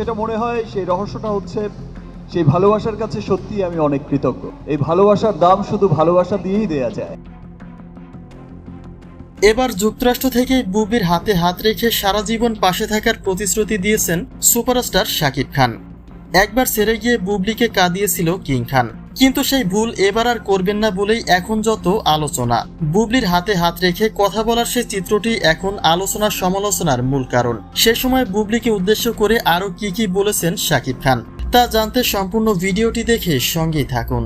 যেটা মনে হয় সেই রহস্যটা হচ্ছে, সেই ভালোবাসার কাছে সত্যি আমি অনেক কৃতজ্ঞ। এই ভালোবাসার দাম শুধু ভালোবাসা দিয়েই দেয়া যায়। এবার যুক্তরাষ্ট্র থেকে বুবির হাতে হাত রেখে সারা জীবন পাশে থাকার প্রতিশ্রুতি দিয়েছেন সুপারস্টার শাকিব খান। একবার সেরে গিয়ে বুবলিকে কাঁদিয়েছিল কিং খান। কিন্তু সেই ভুল এবার আর করবেন না বলেই এখন যত আলোচনা। বুবলির হাতে হাত রেখে কথা বলার সেই চিত্রটি এখন আলোচনার সমালোচনার মূল কারণ। সে সময় বুবলিকে উদ্দেশ্য করে আরও কি কি বলেছেন শাকিব খান, তা জানতে সম্পূর্ণ ভিডিওটি দেখে সঙ্গেই থাকুন।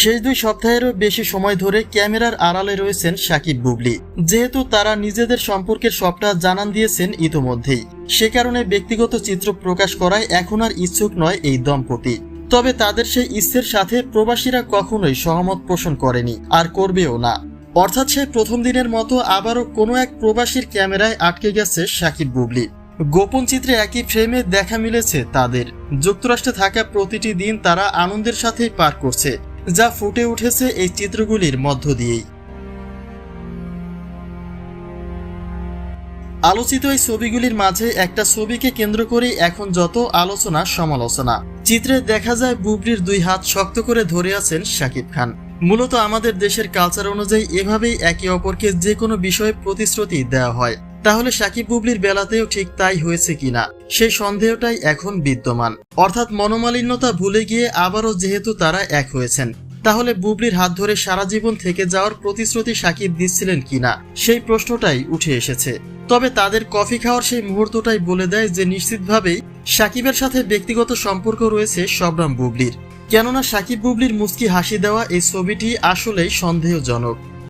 শেষ দুই সপ্তাহেরও বেশি সময় ধরে ক্যামেরার আড়ালে রয়েছেন সাকিব বুবলি। যেহেতু তারা নিজেদের সম্পর্কের সবটা জানান দিয়েছেন ইতোমধ্যেই। সে কারণে ব্যক্তিগত চিত্র প্রকাশ করায় এখন আর ইচ্ছুক নয় এই দম্পতি। তবে তাদের সেই ইচ্ছের সাথে প্রবাসীরা কখনোই সহমত পোষণ করেনি, আর করবেও না। অর্থাৎ সে প্রথম দিনের মতো আবারও কোনো এক প্রবাসীর ক্যামেরায় আটকে গেছে সাকিব বুবলি। গোপন চিত্রে একই ফ্রেমে দেখা মিলেছে তাদের। যুক্তরাষ্ট্রে থাকা প্রতিটি দিন তারা আনন্দের সাথেই পার করছে। যা ফুটে উঠেছে এই চিত্রগুলির মধ্য দিয়েই। আলোচিত এই ছবিগুলির মাঝে একটা ছবিকে কেন্দ্র করে এখন যত আলোচনা, সমালোচনা। চিত্রে দেখা যায় বুবলির দুই হাত শক্ত করে ধরে আছেন শাকিব খান। মূলত আমাদের দেশের কালচার অনুযায়ী এভাবেই একে অপরকে যে কোনো বিষয়ে প্রতিশ্রুতি দেওয়া হয়। তাহলে সাকিব বুবলির বেলাতেও ঠিক তাই হয়েছে কিনা? সেই সন্দেহটাই এখন বিদ্যমান। অর্থাৎ মনোমালিন্যতা ভুলে গিয়ে আবারও যেহেতু তারা এক হয়েছেন, তাহলে বুবলির হাত ধরে সারা জীবন থেকে যাওয়ার প্রতিশ্রুতি সাকিব দিচ্ছিলেন কিনা? সেই প্রশ্নটাই উঠে এসেছে। তবে তাদের কফি খাওয়ার সেই মুহূর্তটাই বলে দেয় যে নিশ্চিতভাবেই সাকিবের সাথে ব্যক্তিগত সম্পর্ক রয়েছে সবরাম বুবলির। কেননা সাকিব বুবলির মুস্কি হাসি দেওয়া এই ছবিটি আসলেই সন্দেহজনক।